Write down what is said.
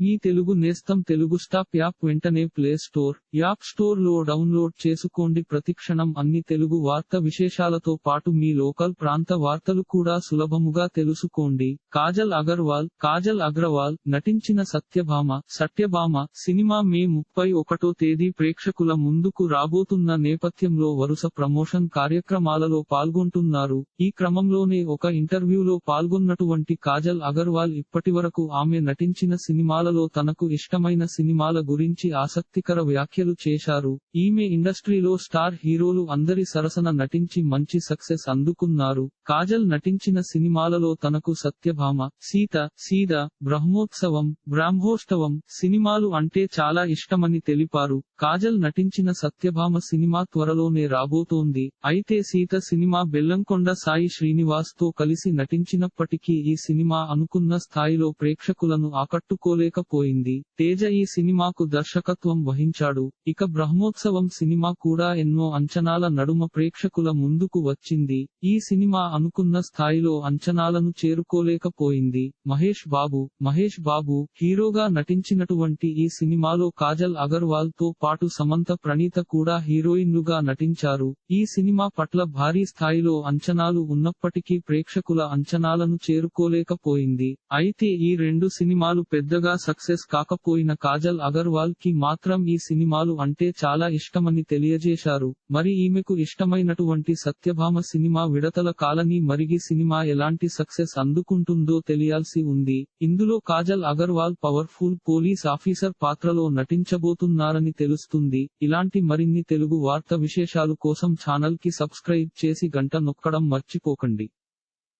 మీ తెలుగు నేస్తం Telugu stop app వెంటనే play store app స్టోర్లో డౌన్లోడ్ చేసుకోండి. ప్రతిక్షణం అన్ని తెలుగు వార్త విశేషాలతో పాటు మీ లోకల్ ప్రాంత వార్తలు కూడా సులభముగా తెలుసుకోండి. కాజల్ అగర్వాల్ కాజల్ అగ్రవాల్ నటించిన సత్యభామ సత్యభామ సినిమా మే ముప్పై ఒకటో తేదీ ప్రేక్షకుల ముందుకు రాబోతున్న నేపథ్యంలో వరుస ప్రమోషన్ కార్యక్రమాలలో పాల్గొంటున్నారు. ఈ క్రమంలోనే ఒక ఇంటర్వ్యూలో పాల్గొన్నటువంటి కాజల్ అగర్వాల్ ఇప్పటివరకు ఆమె నటించిన సినిమాల సినిమాలలో తనకు ఇష్టమైన సినిమాల గురించి ఆసక్తికర వ్యాఖ్యలు చేశారు. ఈమె ఇండస్ట్రీలో స్టార్ హీరోలు అందరి సరసన నటించి మంచి సక్సెస్ అందుకున్నారు. కాజల్ నటించిన సినిమాలలో తనకు సత్యభామ సీత సీద బ్రహ్మోత్సవం బ్రాహ్మోత్సవం సినిమాలు అంటే చాలా ఇష్టమని తెలిపారు. కాజల్ నటించిన సత్యభామ సినిమా త్వరలోనే రాబోతోంది. అయితే సీత సినిమా బెల్లంకొండ సాయి శ్రీనివాస్తో కలిసి నటించినప్పటికీ ఈ సినిమా అనుకున్న స్థాయిలో ప్రేక్షకులను ఆకట్టుకోలేక ఆకట్టుకోలేకపోయింది తేజ ఈ సినిమాకు దర్శకత్వం వహించాడు. ఇక బ్రహ్మోత్సవం సినిమా కూడా ఎన్నో అంచనాల నడుమ ప్రేక్షకుల ముందుకు వచ్చింది. ఈ సినిమా అనుకున్న స్థాయిలో అంచనాలను చేరుకోలేకపోయింది. మహేష్ బాబు మహేష్ బాబు హీరోగా నటించినటువంటి ఈ సినిమాలో కాజల్ అగర్వాల్తో పాటు సమంత ప్రణీత కూడా హీరోయిన్లుగా నటించారు. ఈ సినిమా పట్ల భారీ స్థాయిలో అంచనాలు ఉన్నప్పటికీ ప్రేక్షకుల అంచనాలను చేరుకోలేకపోయింది. అయితే ఈ రెండు సినిమాలు పెద్దగా సక్సెస్ కాకపోయిన కాజల్ అగర్వాల్కి మాత్రం ఈ సినిమాలు అంటే చాలా ఇష్టమని తెలియజేశారు. మరి ఈమెకు ఇష్టమైనటువంటి సత్యభామ సినిమా విడతల కాలనీ మరిగి సినిమా ఎలాంటి సక్సెస్ అందుకుంటుందో తెలియాల్సి ఉంది. ఇందులో Kajal Aggarwal powerful police officer పాత్రలో నటించబోతున్నారని తెలుస్తుంది. ఇలాంటి మరిన్ని తెలుగు వార్త విశేషాలు కోసం ఛానల్కి సబ్స్క్రైబ్ చేసి గంట నొక్కడం మర్చిపోకండి.